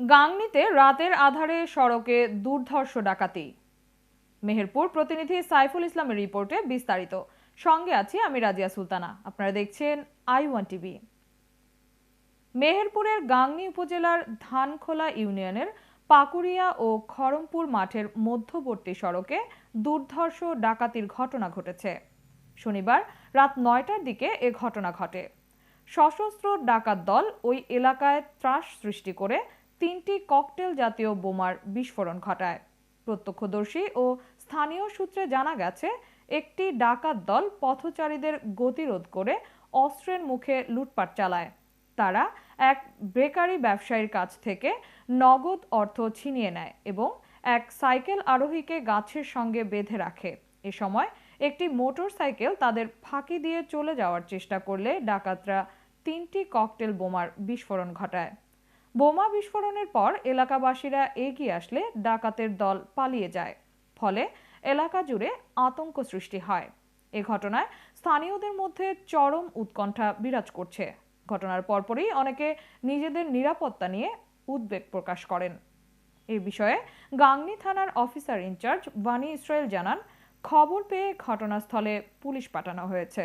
গাংনীতে রাতের আধারে সড়কে দুর্ধর্ষ ডাকাতি। মেহেরপুর প্রতিনিধি সাইফুল ইসলামের রিপোর্টে বিস্তারিত। সঙ্গে আছি আমি রাজিয়া সুলতানা। আপনারা দেখছেন আই ওয়ান টিভি। মেহেরপুরের গাংনী উপজেলার ধানখোলা ইউনিয়নের পাকুড়িয়া ও খড়মপুর মাঠের মধ্যবর্তী সড়কে দুর্ধর্ষ ডাকাতির ঘটনা ঘটেছে। শনিবার রাত নয়টার দিকে এ ঘটনা ঘটে। সশস্ত্র ডাকাত দল ওই এলাকায় ত্রাস সৃষ্টি করে তিনটি ককটেল জাতীয় বোমার বিস্ফোরণ ঘটায়। প্রত্যক্ষদর্শী ও স্থানীয় সূত্রে জানা গেছে, একটি ডাকাত দল পথচারীদের গতিরোধ করে অস্ত্রের মুখে লুটপাট চালায়। তারা এক বেকারি ব্যবসায়ীর কাছ থেকে নগদ অর্থ ছিনিয়ে নেয় এবং এক সাইকেল আরোহীকে গাছের সঙ্গে বেঁধে রাখে। এ সময় একটি মোটর সাইকেল তাদের ফাঁকি দিয়ে চলে যাওয়ার চেষ্টা করলে ডাকাতরা তিনটি ককটেল বোমার বিস্ফোরণ ঘটায়। বোমা বিস্ফোরণের পর এলাকাবাসীরা এগিয়ে আসলে ডাকাতের দল পালিয়ে যায়। ফলে এলাকা জুড়ে আতঙ্ক সৃষ্টি হয়। এ ঘটনায় স্থানীয়দের মধ্যে চরম উৎকণ্ঠা বিরাজ করছে। ঘটনার পরপরই অনেকে নিজেদের নিরাপত্তা নিয়ে উদ্বেগ প্রকাশ করেন। এ বিষয়ে গাংনী থানার অফিসার ইনচার্জ বানি ইসরায়েল জানান, খবর পেয়ে ঘটনাস্থলে পুলিশ পাঠানো হয়েছে।